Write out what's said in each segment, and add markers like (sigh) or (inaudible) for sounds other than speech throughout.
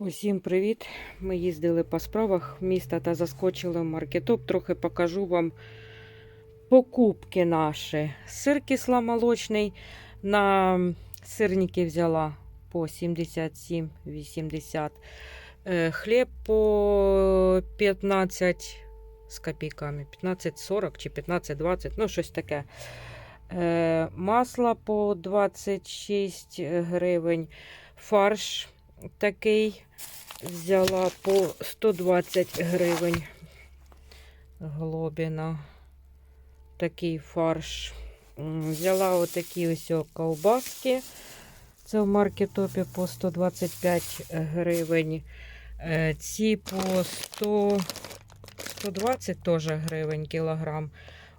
Усім привіт! Ми їздили по справах міста та заскочили в маркетоп. Трохи покажу вам покупки наші. Сир кисломолочний на сирники взяла по 77,80. Е, Хліб по 15 з копійками. 15,40 чи 15,20, ну щось таке. Е, Масло по 26 гривень. Фарш такий взяла по 120 гривень. Глобіна. Такий фарш. Взяла отакі ось ковбаски. Це в маркетопі по 125 гривень. Е, Ці по 100, 120 теж гривень кілограм.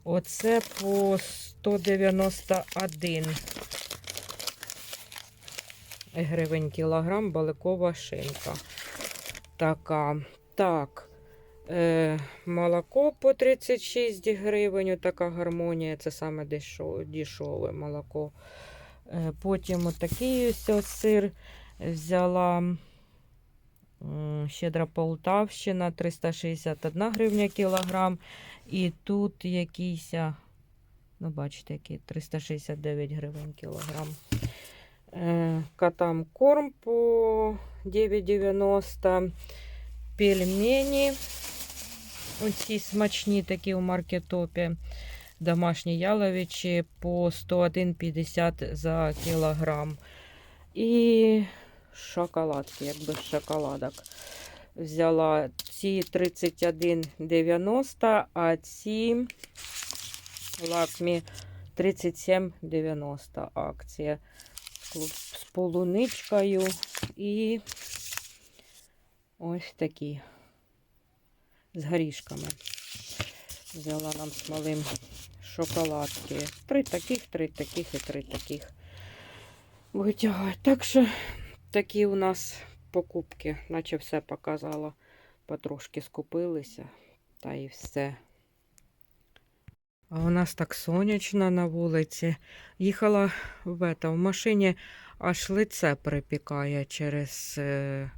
Оце по 191 гривень кілограм баликова шинка. Така. Так. Е, молоко по 36 гривень. Така гармонія. Це саме дешеве молоко. Е, потім отакий ось сир взяла. Щедра Полтавщина 361 гривня кілограм. І тут якийсь, ну бачите, який 369 гривень кілограм. Е, Котам корм по 9,90. Пельмені. Оці смачні такі у маркетопі. Домашні яловичі по 101,50 за кілограм. І шоколадки, як без шоколадок. Взяла ці 31,90, а ці лакмі 37,90 акція з полуничкою і ось такі з горішками. Взяла нам з малим шоколадки. Три таких, три таких і три таких. Витягаю. Так що такі у нас покупки, наче все показала. Потрошки скупилися, та і все. А у нас так сонячно на вулиці. Їхала в, это, в машині, аж лице припікає через е,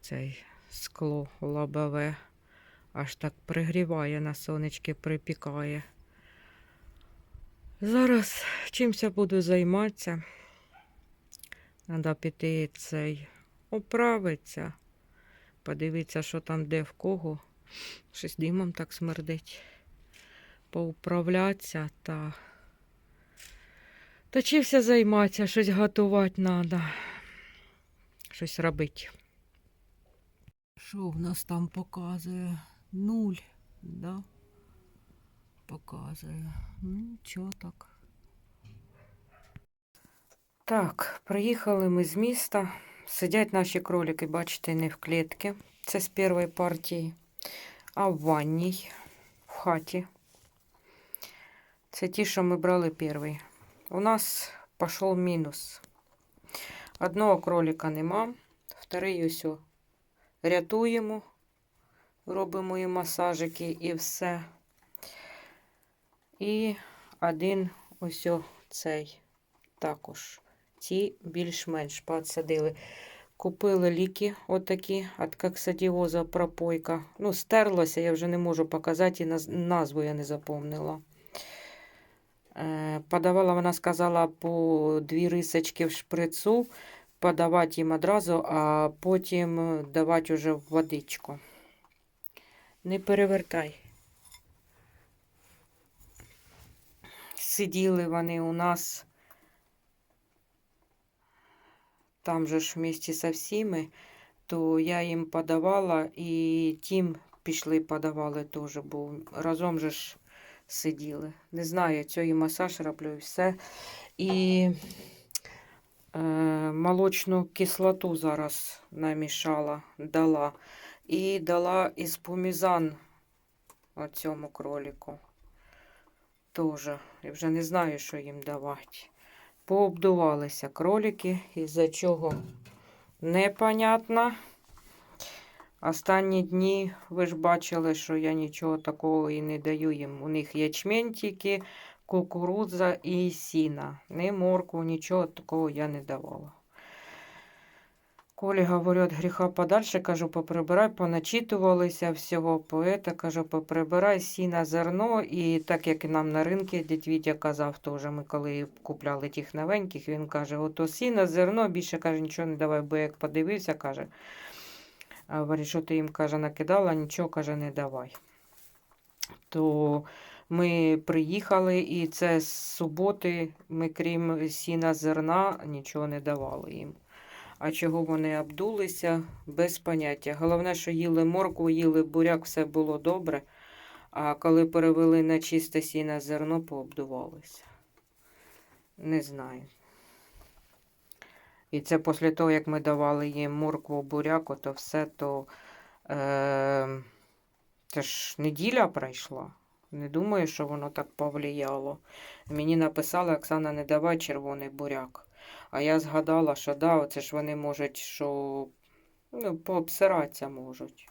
цей скло лобове. Аж так пригріває на сонечки, припікає. Зараз чимся буду займатися. Треба піти цей оправитися, подивитися, що там де в кого. Щось димом так смердить поуправлятися та. Та чимся займатися, щось готувати треба. Щось робити. Що в нас там показує? Нуль, да? Показує. Ну, чого так? Так, приїхали ми з міста. Сидять наші кролики, бачите, не в клітці. Це з першої партії, а в ванній, в хаті. Це ті, що ми брали перший. У нас пішов мінус. Одного кролика нема, вторий ось рятуємо, робимо їм масажики і все. І один ось цей також. Ті більш-менш підсадили. Купили ліки отакі від коксадіоза пропойка. Ну, стерлася, я вже не можу показати, і назву я не запомнила. Е, Подавала, вона сказала, по дві рисочки в шприцу, подавати їм одразу, а потім давати уже в водичку. Не перевертай. Сиділи вони у нас там же ж вместе со всіми, то я їм подавала і тім пішли подавали теж, бо разом же ж сиділи. Не знаю, цей масаж роблю і все. І е, молочну кислоту зараз намішала, дала. І дала іспумізан цьому кролику. Тоже. Я вже не знаю, що їм давати. Пообдувалися кролики, із-за чого непонятно. Останні дні ви ж бачили, що я нічого такого і не даю їм. У них ячмень тільки, кукурудза і сіна. Ні морку, нічого такого я не давала. Колі говорю, від гріха подальше, кажу, поприбирай, поначитувалися всього поета, кажу, поприбирай сіна зерно. І так як і нам на ринку дядь Вітя казав, теж ми коли купляли тих новеньких, він каже, ото сіна зерно, більше каже, нічого не давай, бо як подивився, каже, а говорить, що ти їм каже, накидала, нічого каже, не давай. То ми приїхали, і це з суботи ми, крім сіна зерна, нічого не давали їм. А чого вони обдулися, без поняття. Головне, що їли моркву, їли буряк, все було добре. А коли перевели на чисте сіна зерно, пообдувалися. Не знаю. І це після того, як ми давали їм моркву, буряку, то все, то е, це ж неділя пройшла. Не думаю, що воно так повлияло. Мені написали, Оксана, не давай червоний буряк. А я згадала, що да, оце ж вони можуть, що ну, пообсиратися можуть.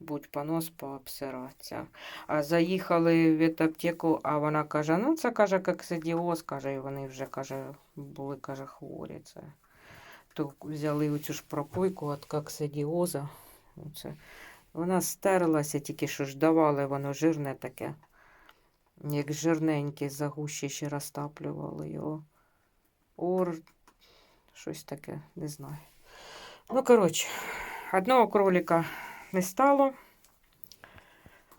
Будь понос, пообсиратися. А заїхали в аптеку, а вона каже, ну це каже, коксидіоз, каже, і вони вже каже, були каже, хворі. Це. То взяли оцю ж пропойку від коксидіоза. Оце. Вона стерлася, тільки що ж давали, воно жирне таке. Як жирненьке, загуще ще розтаплювали його. Ор, щось таке, не знаю. Ну, коротше, одного кролика не стало.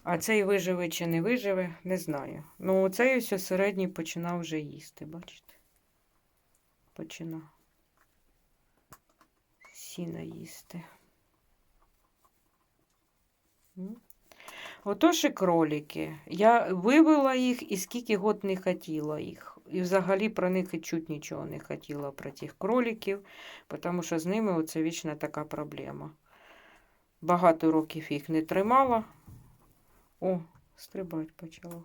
А цей виживе чи не виживе, не знаю. Ну, цей ось середній починав вже їсти, бачите? Починав. Сіна їсти. Отож і кролики. Я вивела їх і скільки год не хотіла їх. І взагалі про них і чуть нічого не хотіла про тих кроликів, тому що з ними оце вічна така проблема. Багато років їх не тримала. О, стрибать почало.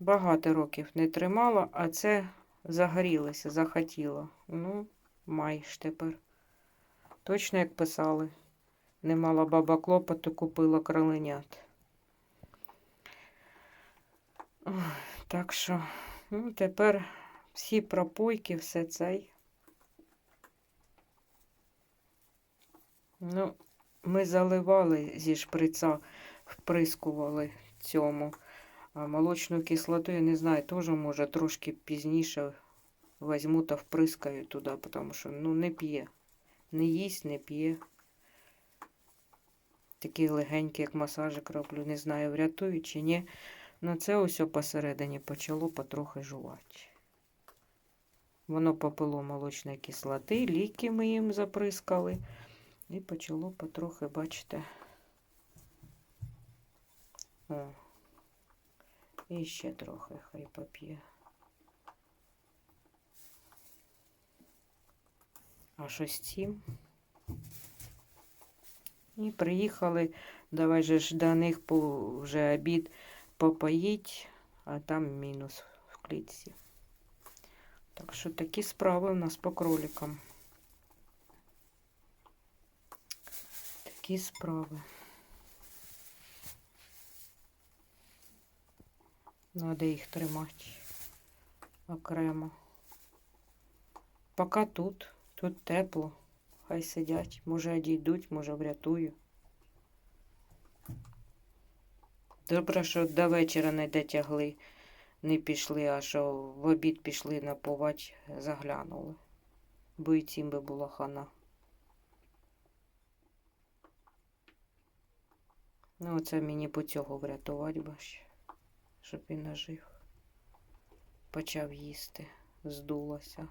Багато років не тримала, а це загорілося, захотіла. Ну, маєш тепер. Точно як писали. Не мала баба клопоту, купила кроленят. Так що, ну, тепер всі пропойки, все цей. Ну, ми заливали зі шприца, вприскували цьому. А молочну кислоту, я не знаю, теж може трошки пізніше візьму та вприскаю туди, тому що ну, не п'є. Не їсть, не п'є. Такий легенький, як масажик роблю. Не знаю, врятую чи ні. Ну це ось посередині почало потрохи жувати. Воно попило молочної кислоти, ліки ми їм заприскали. І почало потрохи, бачите. О. І ще трохи хай поп'є. А цим. І приїхали, давай же ж до них по, вже обід попоїть, а там мінус в клітці. Так що такі справи у нас по кроликам. Такі справи. Надо їх тримати окремо. Поки тут, тут тепло. Хай сидять, може одійдуть, може врятую. Добре, що до вечора не дотягли, не пішли, а що в обід пішли напувати, заглянули. Бо і цим би була хана. Ну, оце мені по цього врятувати бач, щоб він нажив. Почав їсти, здулося.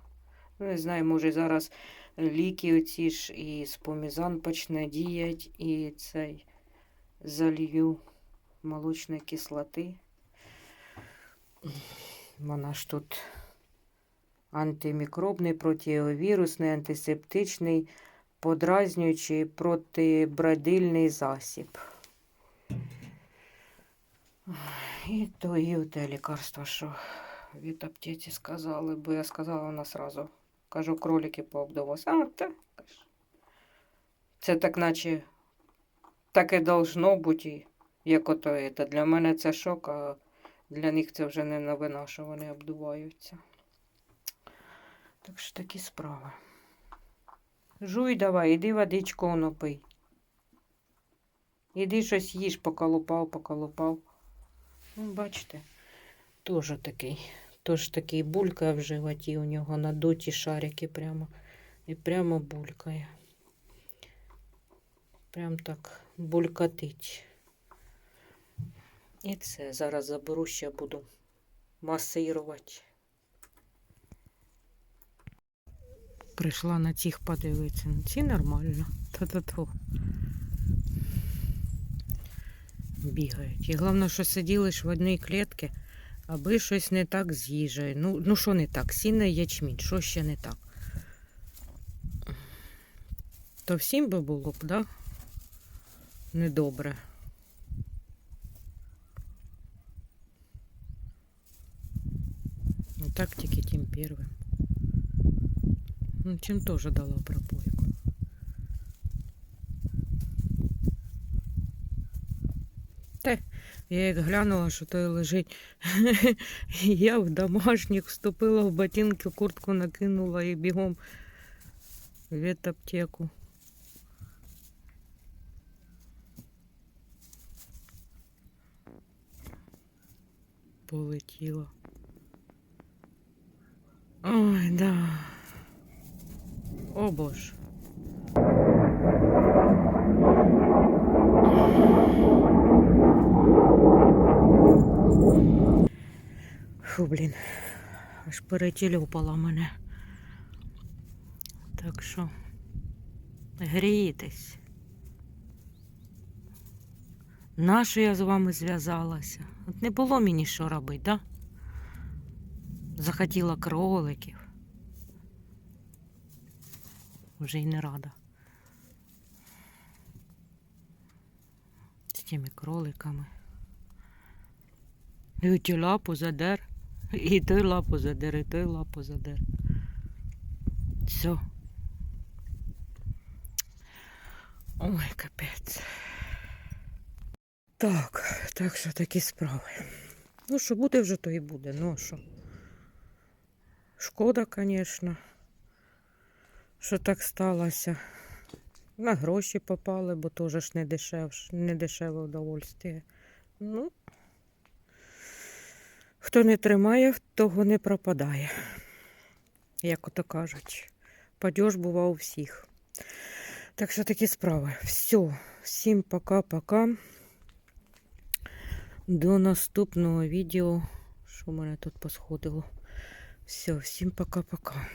Ну, не знаю, може зараз ліки оці ж і спомізан почне діяти, і цей залью молочної кислоти. Вона ж тут антимікробний, противірусний, антисептичний, подразнюючий, протибрадильний засіб. І то і те лікарство, що від аптеці сказали, бо я сказала вона сразу. Кажу, кролики пообдавалися. А, так. Це так наче так і должно бути, як ото це. Для мене це шок, а для них це вже не новина, що вони обдуваються. Так що такі справи. Жуй давай, іди водичку воно пий. Іди щось їж, поколупав, поколупав. Ну, бачите, теж такий. Тож такий булькає в животі, у нього надуті шарики прямо. І прямо булькає. Прям так булькатить. І це зараз заберу, ще буду масирувати. Прийшла на цих подивитися. Ці нормально. Та-та-то. Бігають. І головне, що сиділи ж в одній клітці, аби щось не так з їжею. Ну, ну що не так? Сінний ячмінь, що ще не так? То всім би було б, да? Недобре. Ну так тільки тим первим. Ну, чим теж дала пропойку. Та я як глянула, що той лежить. (laughs) я в домашніх вступила в ботинки, куртку накинула і бігом в ветаптеку. Полетіла. Ой, да. О боже. Фу, блін. Аж перетілюпала мене. Так що грійтесь. Нащо я з вами зв'язалася? От не було мені що робити, да? Захотіла кроликів. Вже й не рада. З тими кроликами. І ті лапу задер, і той лапу задер, і той лапу задер. Все. Ой, капець. Так, так що такі справи. Ну, що буде вже, то і буде. Ну, що? Шкода, звісно, що так сталося. На гроші попали, бо теж ж не дешевш, не дешеве удовольствие. Ну, хто не тримає, того не пропадає. Як ото кажуть. Падеж бува у всіх. Так що такі справи. Все. Всім пока-пока. До наступного відео. Що в мене тут посходило? Все, всім пока-пока.